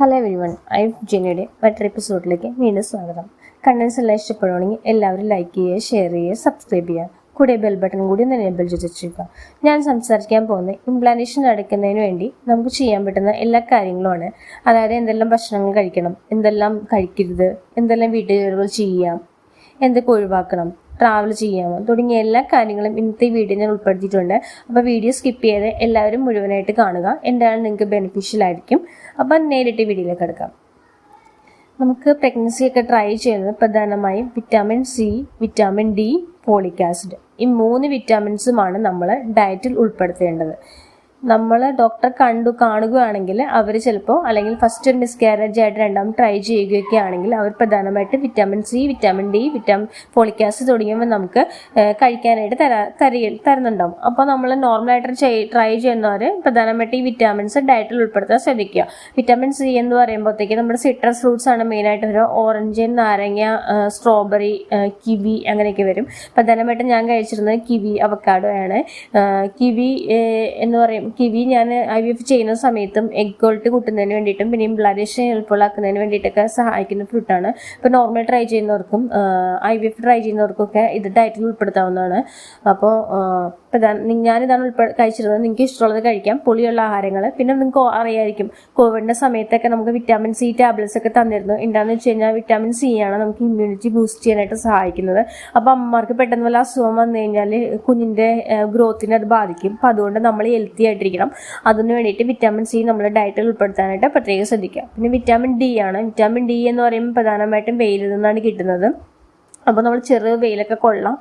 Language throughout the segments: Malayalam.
ഹലോ എവരി വൺ ഐ ജിനിയുടെ മറ്റൊരു എപ്പിസോഡിലേക്ക് വീണ്ടും സ്വാഗതം. കണ്ടൻസ് എല്ലാം ഇഷ്ടപ്പെടുവാണെങ്കിൽ എല്ലാവരും ലൈക്ക് ചെയ്യുക ഷെയർ ചെയ്യുക സബ്സ്ക്രൈബ് ചെയ്യുക. കൂടെ ബെൽ ബട്ടൺ കൂടി ഒന്ന് എനേബിൾ ചെയ്ത് വെച്ചിരിക്കുക ഞാൻ സംസാരിക്കാൻ പോകുന്ന ഇംപ്ലാന്റേഷൻ നടക്കുന്നതിന് വേണ്ടി നമുക്ക് ചെയ്യാൻ പറ്റുന്ന എല്ലാ കാര്യങ്ങളുമാണ്. അതായത് എന്തെല്ലാം ഭക്ഷണങ്ങൾ കഴിക്കണം എന്തെല്ലാം കഴിക്കരുത് എന്തെല്ലാം വീട്ടുജോലികൾ ചെയ്യാം എന്തൊക്കെ ഒഴിവാക്കണം ട്രാവൽ ചെയ്യാമോ? തുടങ്ങിയ എല്ലാ കാര്യങ്ങളും ഇന്നത്തെ വീഡിയോ ഞാൻ ഉൾപ്പെടുത്തിയിട്ടുണ്ട്. അപ്പോൾ വീഡിയോ സ്കിപ്പ് ചെയ്ത് എല്ലാവരും മുഴുവനായിട്ട് കാണുക. എന്തായാലും നിങ്ങൾക്ക് ബെനിഫിഷ്യൽ ആയിരിക്കും. അപ്പം നേരിട്ട് വീഡിയോയിലേക്ക് എടുക്കാം നമുക്ക് പ്രഗ്നൻസി ഒക്കെ ട്രൈ ചെയ്യുന്നത് പ്രധാനമായും vitamin C vitamin D folic acid ഈ മൂന്ന് വിറ്റാമിൻസുമാണ് നമ്മൾ ഡയറ്റിൽ ഉൾപ്പെടുത്തേണ്ടത്. നമ്മൾ ഡോക്ടറെ കണ്ടു കാണുകയാണെങ്കിൽ അവർ ചിലപ്പോൾ അല്ലെങ്കിൽ ഫസ്റ്റ് ഒരു മിസ്കാരേജ് ആയിട്ട് രണ്ടാമത് ട്രൈ ചെയ്യുകയൊക്കെ ആണെങ്കിൽ അവർ പ്രധാനമായിട്ട് vitamin C vitamin D vitamin folic acid തുടങ്ങിയവ നമുക്ക് കഴിക്കാനായിട്ട് തരാ തരി തരുന്നുണ്ടാവും. അപ്പോൾ നമ്മൾ നോർമലായിട്ട് ട്രൈ ചെയ്യുന്നവർ പ്രധാനമായിട്ട് ഈ വിറ്റാമിൻസ് ഡയറ്റിൽ ഉൾപ്പെടുത്താൻ ശ്രദ്ധിക്കുക. വിറ്റാമിൻ സി എന്ന് പറയുമ്പോഴത്തേക്ക് നമ്മുടെ സിട്രസ് ഫ്രൂട്ട്സ് ആണ് മെയിനായിട്ട് വരിക. ഓറഞ്ച് നാരങ്ങ സ്ട്രോബെറി കിവി അങ്ങനെയൊക്കെ വരും. പ്രധാനമായിട്ടും ഞാൻ കഴിച്ചിരുന്നത് കിവി അവക്കാഡോ ആണ്. കിവി എന്ന് പറയും കിവി ഞാൻ ഐ വി എഫ് ചെയ്യുന്ന സമയത്തും എഗ് ഗോൾട്ട് കൂട്ടുന്നതിന് വേണ്ടിയിട്ടും പിന്നെ ഇംപ്ലാന്റേഷൻ ഹെൽപ്ഫുൾ ആക്കുന്നതിന് വേണ്ടിയിട്ടൊക്കെ സഹായിക്കുന്ന ഫ്രൂട്ടാണ് ഇപ്പോൾ നോർമൽ ട്രൈ ചെയ്യുന്നവർക്കും ഐ വി എഫ് ട്രൈ ചെയ്യുന്നവർക്കൊക്കെ ഇത് ഡയറ്റിൽ ഉൾപ്പെടുത്താവുന്നതാണ്. അപ്പോൾ നി- ഞാനിതാണ് ഉൾപ്പെ കഴിച്ചിരുന്നത്. നിങ്ങൾക്ക് ഇഷ്ടമുള്ളത് കഴിക്കാം. പുളിയുള്ള ആഹാരങ്ങൾ പിന്നെ നിങ്ങൾക്ക് അറിയായിരിക്കും കോവിഡിന്റെ സമയത്തൊക്കെ നമുക്ക് വിറ്റാമിൻ സി ടാബ്ലറ്റ്സ് ഒക്കെ തന്നിരുന്നു. എന്താണെന്ന് വെച്ച് കഴിഞ്ഞാൽ വിറ്റാമിൻ സി ആണ് നമുക്ക് ഇമ്മ്യൂണിറ്റി ബൂസ്റ്റ് ചെയ്യാനായിട്ട് സഹായിക്കുന്നത്. അപ്പോൾ അമ്മമാർക്ക് പെട്ടെന്ന് വല്ല അസുഖം വന്നു കഴിഞ്ഞാൽ കുഞ്ഞിന്റെ ഗ്രോത്തിനെ അത് ബാധിക്കും. അപ്പോൾ അതുകൊണ്ട് നമ്മൾ ഹെൽത്തി ആയിട്ടിരിക്കണം അതിന് വേണ്ടിയിട്ട് വിറ്റാമിൻ സി നമ്മൾ ഡയറ്റിൽ ഉൾപ്പെടുത്താനായിട്ട് പ്രത്യേകം ശ്രദ്ധിക്കുക. പിന്നെ വിറ്റാമിൻ ഡി ആണ്. വിറ്റാമിൻ ഡി എന്ന് പറയുമ്പോൾ പ്രധാനമായിട്ടും വെയിലിൽ നിന്നാണ് കിട്ടുന്നത്. അപ്പോൾ നമ്മൾ ചെറിയ വെയിലൊക്കെ കൊള്ളാം.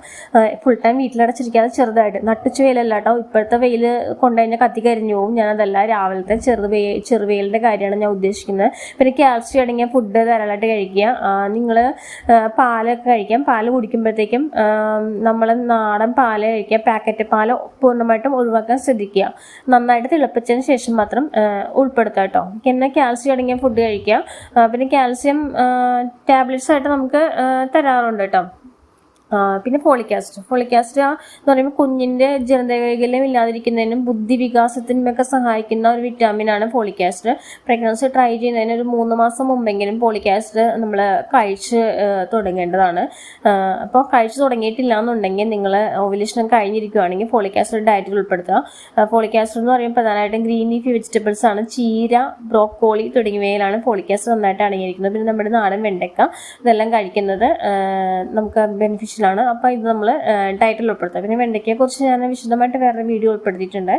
ഫുൾ ടൈം വീട്ടിലടച്ചിരിക്കാതെ ചെറുതായിട്ട്. നട്ടുച്ച വെയിലല്ല കേട്ടോ ഇപ്പോഴത്തെ വെയിൽ കൊണ്ടുകഴിഞ്ഞാൽ കത്തി കരിഞ്ഞു പോകും ഞാനതല്ല രാവിലത്തെ ചെറു വെയിൽ ചെറുവെയിലിന്റെ കാര്യമാണ് ഞാൻ ഉദ്ദേശിക്കുന്നത് പിന്നെ കാൽസ്യം അടങ്ങിയ ഫുഡ് ധാരാളമായിട്ട് കഴിക്കുക. നിങ്ങൾ പാലൊക്കെ കഴിക്കാം. പാൽ കുടിക്കുമ്പോഴത്തേക്കും നമ്മൾ നാടൻ പാൽ കഴിക്കുക. പാക്കറ്റ് പാൽ പൂർണമായിട്ടും ഒഴിവാക്കാൻ ശ്രദ്ധിക്കുക. നന്നായിട്ട് തിളപ്പിച്ചതിന് ശേഷം മാത്രം ഉൾപ്പെടുത്തുക കേട്ടോ പിന്നെ കാൽസ്യം അടങ്ങിയ ഫുഡ് കഴിക്കുക. പിന്നെ കാൽസ്യം ടാബ്ലറ്റ്സ് ആയിട്ട് നമുക്ക് തരാറുണ്ട് കേട്ടോ പിന്നെ ഫോളിക് ആസിഡ് ഫോളിക് ആസിഡ് എന്ന് പറയുമ്പോൾ കുഞ്ഞിന്റെ ജനതവൈകല്യം ഇല്ലാതിരിക്കുന്നതിനും ബുദ്ധി വികാസത്തിനുമൊക്കെ സഹായിക്കുന്ന ഒരു വിറ്റാമിനാണ് ഫോളിക് ആസിഡ് പ്രഗ്നൻസി ട്രൈ ചെയ്യുന്നതിന് ഒരു മൂന്ന് മാസം മുമ്പെങ്കിലും ഫോളിക് ആസിഡ് നമ്മൾ കഴിച്ച് തുടങ്ങേണ്ടതാണ്. അപ്പോൾ കഴിച്ച് തുടങ്ങിയിട്ടില്ല എന്നുണ്ടെങ്കിൽ നിങ്ങൾ ഓവുലേഷൻ കഴിഞ്ഞിരിക്കുകയാണെങ്കിൽ ഫോളിക് ആസിഡ് ഡയറ്റിൽ ഉൾപ്പെടുത്തുക. ഫോളിക് ആസിഡ് എന്ന് പറയുമ്പോൾ പ്രധാനമായിട്ടും ഗ്രീൻ ലീഫി വെജിറ്റബിൾസ് ആണ്. ചീര ബ്രോക്കോളി തുടങ്ങിയവയിലാണ് ഫോളിക് ആസിഡ് നന്നായിട്ട് അടങ്ങിയിരിക്കുന്നത്. പിന്നെ നമ്മുടെ നാടൻ വെണ്ടക്ക ഇതെല്ലാം കഴിക്കുന്നത് നമുക്ക് നമുക്ക് ബെനിഫിഷ്യലാണ് അപ്പോൾ ഇത് നമ്മൾ ടൈറ്റിൽ ഉൾപ്പെടുത്താം പിന്നെ വെണ്ടയ്ക്കയെ കുറിച്ച് ഞാൻ വിശദമായിട്ട് വേറെ വീഡിയോ ഉൾപ്പെടുത്തിയിട്ടുണ്ട്.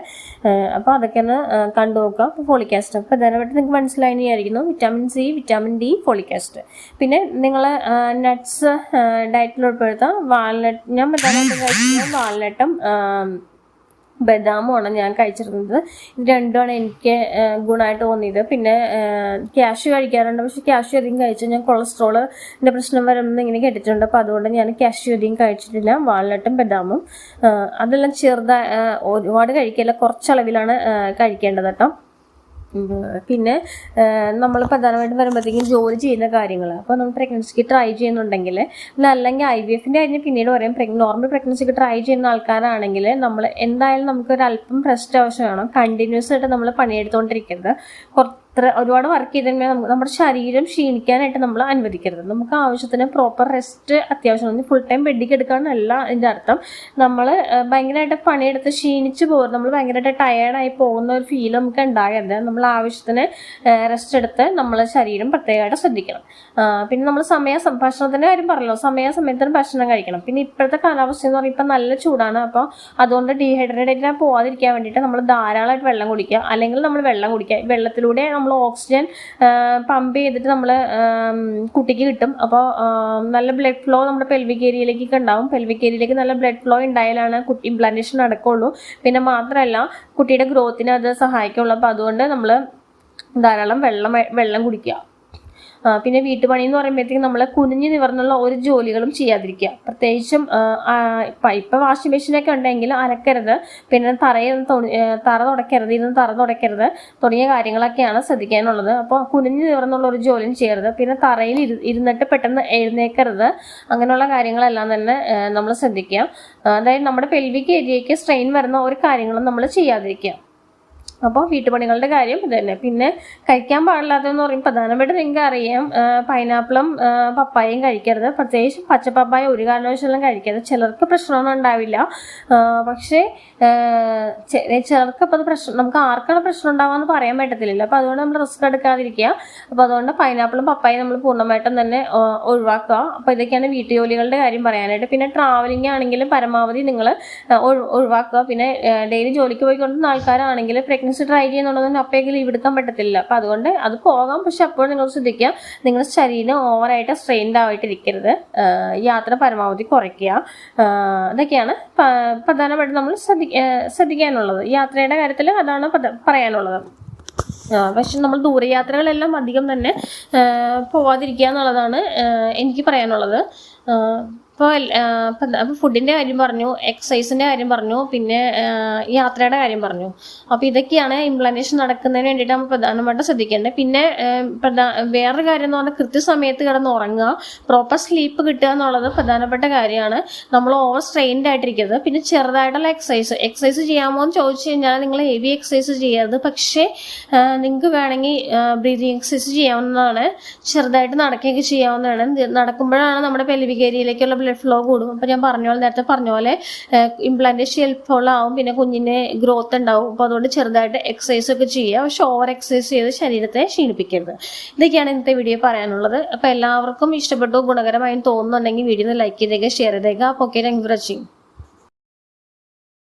അപ്പോൾ അതൊക്കെ ഒന്ന് കണ്ടു നോക്കുക. അപ്പോൾ ഫോളിക് ആസിഡ് അപ്പോൾ പ്രധാനമായിട്ട് നിങ്ങൾക്ക് മനസ്സിലായിരിക്കുന്നു vitamin C vitamin D folic acid പിന്നെ നിങ്ങൾ നട്ട്സ് ഡയറ്റിൽ ഉൾപ്പെടുത്താം. വാൾനട്ട് ഞാൻ പ്രധാനമായിട്ടും വാൾനട്ടും ബദാമുമാണ് ഞാൻ കഴിച്ചിരുന്നത്. രണ്ടുമാണ് എനിക്ക് ഗുണമായിട്ട് തോന്നിയത്. പിന്നെ ക്യാഷ് കഴിക്കാറുണ്ട്. പക്ഷെ ക്യാഷ് അധികം കഴിച്ചാൽ ഞാൻ കൊളസ്ട്രോളിന്റെ പ്രശ്നം വരുമെന്ന് ഇങ്ങനെ കേട്ടിട്ടുണ്ട്. അപ്പോൾ അതുകൊണ്ട് ഞാൻ ക്യാഷ് അധികം കഴിച്ചിട്ടില്ല. വാൾനട്ടും ബദാമും. അതെല്ലാം ചെറുതായി ഒരുപാട് കഴിക്കില്ല. കുറച്ചളവിലാണ് കഴിക്കേണ്ടത് കേട്ടോ. പിന്നെ നമ്മൾ പ്രധാനമായിട്ടും വരുമ്പോഴത്തേക്കും ജോലി ചെയ്യുന്ന കാര്യങ്ങൾ അപ്പോൾ നമ്മൾ പ്രഗ്നൻസിക്ക് ട്രൈ ചെയ്യുന്നുണ്ടെങ്കിൽ അല്ല അല്ലെങ്കിൽ ഐ വി എഫിന്റെ കാര്യം പിന്നീട് പറയാം നോർമൽ പ്രഗ്നൻസിക്ക് ട്രൈ ചെയ്യുന്ന ആൾക്കാരാണെങ്കിൽ നമ്മൾ എന്തായാലും നമുക്ക് ഒരു അല്പം റെസ്റ്റ് ആവശ്യമാണ്. കണ്ടിന്യൂസ് ആയിട്ട് നമ്മൾ പണിയെടുത്തുകൊണ്ടിരിക്കരുത് കുറച്ച് ഒരുപാട് വർക്ക് ചെയ്തിട്ടുണ്ടെങ്കിൽ നമ്മുടെ ശരീരം ക്ഷീണിക്കാനായിട്ട് നമ്മൾ അനുവദിക്കരുത്. നമുക്ക് ആവശ്യത്തിന് പ്രോപ്പർ റെസ്റ്റ് അത്യാവശ്യമാണ് ഫുൾ ടൈം ബെഡിക്ക് എടുക്കാനല്ല എന്റെ അർത്ഥം. നമ്മൾ ഭയങ്കരമായിട്ട് പണിയെടുത്ത് ക്ഷീണിച്ച് പോകും നമ്മൾ ഭയങ്കരമായിട്ട് ടയേർഡായി പോകുന്ന ഒരു ഫീൽ നമുക്ക് ഉണ്ടാകരുത്. നമ്മൾ ആവശ്യത്തിന് റെസ്റ്റ് എടുത്ത് നമ്മളെ ശരീരം പ്രത്യേകമായിട്ട് ശ്രദ്ധിക്കണം. പിന്നെ നമ്മൾ സമയ ഭക്ഷണത്തിന്റെ കാര്യം പറഞ്ഞല്ലോ. സമയാസമയത്തിന് ഭക്ഷണം കഴിക്കണം. പിന്നെ ഇപ്പോഴത്തെ കാലാവസ്ഥ എന്ന് പറയുമ്പോൾ നല്ല ചൂടാണ്. അപ്പോൾ അതുകൊണ്ട് ഡീഹൈഡ്രേറ്റഡ് പോകാതിരിക്കാൻ വേണ്ടിയിട്ട് നമ്മൾ ധാരാളമായിട്ട് വെള്ളം കുടിക്കുക. അല്ലെങ്കിൽ നമ്മൾ വെള്ളം കുടിക്കുക. വെള്ളത്തിലൂടെ നമ്മൾ ഓക്സിജൻ പമ്പ് ചെയ്തിട്ട് നമ്മൾ കുട്ടിക്ക് കിട്ടും. അപ്പോൾ നല്ല ബ്ലഡ് ഫ്ലോ നമ്മുടെ പെൽവിക് ഏരിയയിലേക്കൊക്കെ ഉണ്ടാവും. പെൽവിക് ഏരിയയിലേക്ക് നല്ല ബ്ലഡ് ഫ്ലോ ഉണ്ടായാലാണ് കുട്ടി ഇംപ്ലാന്റേഷൻ നടക്കുള്ളൂ. പിന്നെ മാത്രമല്ല കുട്ടിയുടെ ഗ്രോത്തിന് അത് സഹായിക്കുള്ളൂ. അപ്പോൾ അതുകൊണ്ട് നമ്മൾ ധാരാളം വെള്ളം വെള്ളം കുടിക്കുക. പിന്നെ വീട്ടുപണി എന്ന് പറയുമ്പോഴത്തേക്കും നമ്മൾ കുനിഞ്ഞു നിവർന്നുള്ള ഒരു ജോലികളും ചെയ്യാതിരിക്കുക. പ്രത്യേകിച്ചും ഇപ്പൊ വാഷിംഗ് മെഷീനൊക്കെ ഉണ്ടെങ്കിൽ അലക്കരുത് പിന്നെ തറയിൽ തറ തുടക്കരുത് ഇരുന്ന് തറ തുടക്കരുത് തുടങ്ങിയ കാര്യങ്ങളൊക്കെയാണ് ശ്രദ്ധിക്കാനുള്ളത്. അപ്പോൾ കുനിഞ്ഞു നിവർന്നുള്ള ഒരു ജോലിയും ചെയ്യരുത്. പിന്നെ തറയിൽ ഇരു ഇരുന്നിട്ട് പെട്ടെന്ന് എഴുന്നേക്കരുത്. അങ്ങനെയുള്ള കാര്യങ്ങളെല്ലാം തന്നെ നമ്മൾ ശ്രദ്ധിക്കുക. അതായത് നമ്മുടെ പെൽവിക് ഏരിയയ്ക്ക് സ്ട്രെയിൻ വരുന്ന ഒരു കാര്യങ്ങളും നമ്മൾ ചെയ്യാതിരിക്കുക. അപ്പോൾ വീട്ടുപണികളുടെ കാര്യം ഇത് തന്നെ. പിന്നെ കഴിക്കാൻ പാടില്ലാത്തതെന്ന് പറയും പ്രധാനമായിട്ട് നിങ്ങൾക്ക് അറിയാം പൈനാപ്പിളും പപ്പായയും കഴിക്കരുത്. പ്രത്യേകിച്ച് പച്ചപ്പപ്പായ ഒരു കാരണവശാലും കഴിക്കരുത്. ചിലർക്ക് പ്രശ്നമൊന്നും ഉണ്ടാവില്ല. പക്ഷേ ചിലർക്ക് അപ്പോൾ അത് പ്രശ്നം നമുക്ക് ആർക്കാണ് പ്രശ്നം ഉണ്ടാവാന്ന് പറയാൻ പറ്റത്തില്ലല്ലോ. അപ്പോൾ അതുകൊണ്ട് നമ്മൾ റിസ്ക് എടുക്കാതിരിക്കുക. അപ്പോൾ അതുകൊണ്ട് പൈനാപ്പിളും പപ്പായയും നമ്മൾ പൂർണമായിട്ടും തന്നെ ഒഴിവാക്കുക. അപ്പോൾ ഇതൊക്കെയാണ് വീട്ടുജോലികളുടെ കാര്യം പറയാനായിട്ട്. പിന്നെ ട്രാവലിംഗ് ആണെങ്കിലും പരമാവധി നിങ്ങൾ ഒഴിവാക്കുക. പിന്നെ ഡെയിലി ജോലിക്ക് പോയിക്കൊണ്ടിരുന്ന ആൾക്കാരാണെങ്കിൽ പ്രഗ്നൻസി ട്രൈ ചെയ്യുന്നുള്ളതുകൊണ്ട് അപ്പോഴേക്കും ലീവ് എടുക്കാൻ പറ്റത്തില്ല. അപ്പം അതുകൊണ്ട് അത് പോകാം. പക്ഷെ അപ്പോൾ നിങ്ങൾ ശ്രദ്ധിക്കുക. നിങ്ങളുടെ ശരീരം ഓവറായിട്ട് സ്ട്രെയിൻഡ് ആയിട്ടിരിക്കരുത്. യാത്ര പരമാവധി കുറയ്ക്കുക. ഇതൊക്കെയാണ് പ്രധാനമായിട്ടും നമ്മൾ ശ്രദ്ധി ശ്രദ്ധിക്കാനുള്ളത്. യാത്രയുടെ കാര്യത്തിൽ അതാണ് പറയാനുള്ളത്. പക്ഷെ നമ്മൾ ദൂരയാത്രകളെല്ലാം അധികം തന്നെ പോവാതിരിക്കുക എന്നുള്ളതാണ് എനിക്ക് പറയാനുള്ളത്. ഇപ്പോൾ അപ്പോൾ ഫുഡിന്റെ കാര്യം പറഞ്ഞു എക്സസൈസിന്റെ കാര്യം പറഞ്ഞു പിന്നെ യാത്രയുടെ കാര്യം പറഞ്ഞു. അപ്പോൾ ഇതൊക്കെയാണ് ഇംപ്ലാന്റേഷൻ നടക്കുന്നതിന് വേണ്ടിയിട്ട് നമ്മൾ പ്രധാനമായിട്ടും ശ്രദ്ധിക്കേണ്ടത്. പിന്നെ പ്രധാന വേറൊരു കാര്യം എന്ന് പറഞ്ഞാൽ കൃത്യസമയത്ത് കിടന്ന് ഉറങ്ങുക പ്രോപ്പർ സ്ലീപ്പ് കിട്ടുക എന്നുള്ളത് പ്രധാനപ്പെട്ട കാര്യമാണ്. നമ്മൾ ഓവർ സ്ട്രെയിൻഡ് ആയിട്ടിരിക്കരുത്. പിന്നെ ചെറുതായിട്ടുള്ള എക്സസൈസ് എക്സസൈസ് ചെയ്യാമോ എന്ന് ചോദിച്ചു കഴിഞ്ഞാൽ നിങ്ങൾ ഹെവി എക്സസൈസ് ചെയ്യരുത്. പക്ഷേ നിങ്ങൾക്ക് വേണമെങ്കിൽ ബ്രീതിങ് എക്സസൈസ് ചെയ്യാവുന്നതാണ് ചെറുതായിട്ട് നടക്കുകയൊക്കെ ചെയ്യാവുന്നതാണ്. നടക്കുമ്പോഴാണ് നമ്മുടെ പെലിവികേരിയിലേക്കുള്ള ബ്ലഡ് ഫ്ലോ കൂടും. അപ്പോൾ ഞാൻ പറഞ്ഞ പോലെ നേരത്തെ പറഞ്ഞ പോലെ ഹെൽപ്ഫുൾ ആവും പിന്നെ കുഞ്ഞിന് ഗ്രോത്ത് ഉണ്ടാവും. അപ്പോൾ അതുകൊണ്ട് ചെറുതായിട്ട് എക്സസൈസ് ഒക്കെ ചെയ്യുക. പക്ഷെ ഓവർ എക്സസൈസ് ചെയ്ത് ശരീരത്തെ ക്ഷീണിപ്പിക്കരുത്. ഇതൊക്കെയാണ് ഇന്നത്തെ വീഡിയോ പറയാനുള്ളത്. അപ്പോൾ എല്ലാവർക്കും ഇഷ്ടപ്പെട്ടു ഗുണകരമായി തോന്നുന്നുണ്ടെങ്കിൽ വീഡിയോ ലൈക്ക് ചെയ്തേക്കുക ഷെയർ ചെയ്തേക്കുക അപ്പോൾ ഓക്കെ താങ്ക് യു വാച്ചിങ്